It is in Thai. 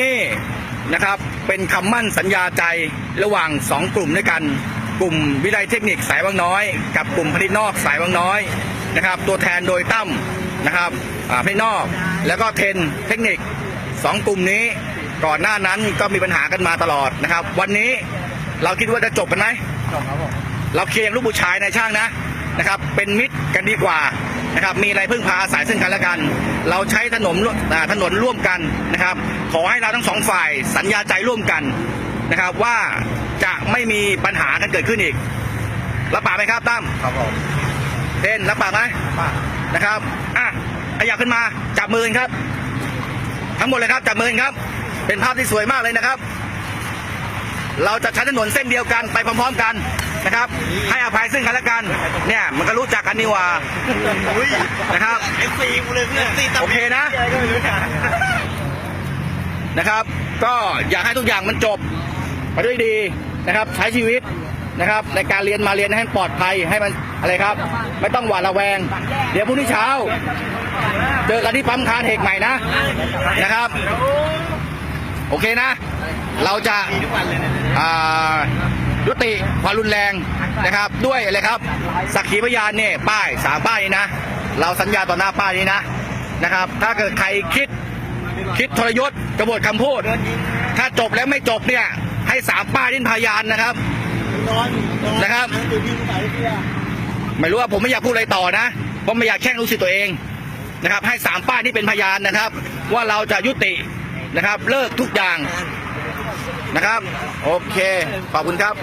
นี่นะครับเป็นคำมั่นสัญญาใจระหว่างสองกลุ่มด้วยกัน กลุ่มวิไลเทคนิคสายวังน้อย กับกลุ่มผลิตนอกสายวังน้อยนะครับ ตัวแทนโดยตั้มนะครับผลิตนอกแล้วก็เทนเทคนิคสองกลุ่มนี้ก่อนหน้านั้นก็มีปัญหากันมาตลอดนะครับ วันนี้เราคิดว่าจะจบกันไหมจบครับผมเราเคลียร์ลูกผู้ชายในช่างนะ นะครับ เป็นมิตรกันดีกว่านะครับ มีอะไรพึ่งพาอาศัยซึ่งกันและกัน เราใช้ถนนร่วมอ่าถนนร่วมกันนะครับ ขอให้เราทั้งสองฝ่ายสัญญาใจร่วมกันนะครับ ว่าจะไม่มีปัญหากันเกิดขึ้นอีก รับปากไหมครับตั้มครับผมเทนรับปากไหมมานะครับอะขยับขึ้นมาจับมือกันครับ ทั้งหมดเลยครับจับมือกันครับ เป็นภาพที่สวยมากเลยนะครับ เราจะใช้ถนนเส้นเดียวกันไปพร้อมๆกันนะครับ ให้อภัยซึ่งกันและกัน เนี่ยมันก็รู้จักกันนี่หว่าอุ้ยนะครับเอฟซีกูเลยเพื่อนซีโอเคนะอะไรก็ไม่รู้นะ นะครับ ก็อยากให้ทุกอย่างมันจบไปด้วยดีนะครับใช้ชีวิตนะครับ ในการเรียนมาเรียนให้มันปลอดภัยให้มันอะไรครับ ไม่ต้องหวาดระแวง เดี๋ยวพรุ่งนี้เช้า เจอกันที่ปั๊มคาร์เทคใหม่นะนะครับ โอเคนะ เราจะทุกวันเลยนะอ่ายุติความรุนแรงนะครับ ด้วยอะไรครับ สักขีพยานเนี่ยป้ายสามป้ายนี้นะ เราสัญญาต่อหน้าป้ายนี้นะนะครับ ถ้าเกิดใครคิดคิดทรยศกบฏคำพูด ถ้าจบแล้วไม่จบเนี่ย ให้สามป้ายนี้เป็นพยานนะครับนอนนอนนะครับตื่นที่ไหนเพื่อไม่รู้ว่าผมไม่อยากพูดอะไรต่อนะเพราะไม่อยากแช่งลูกศิษย์ตัวเองนะครับ ให้สามป้ายนี้เป็นพยานนะครับ ว่าเราจะยุติ นะครับ เลิกทุกอย่างนะครับ โอเค ขอบคุณครับ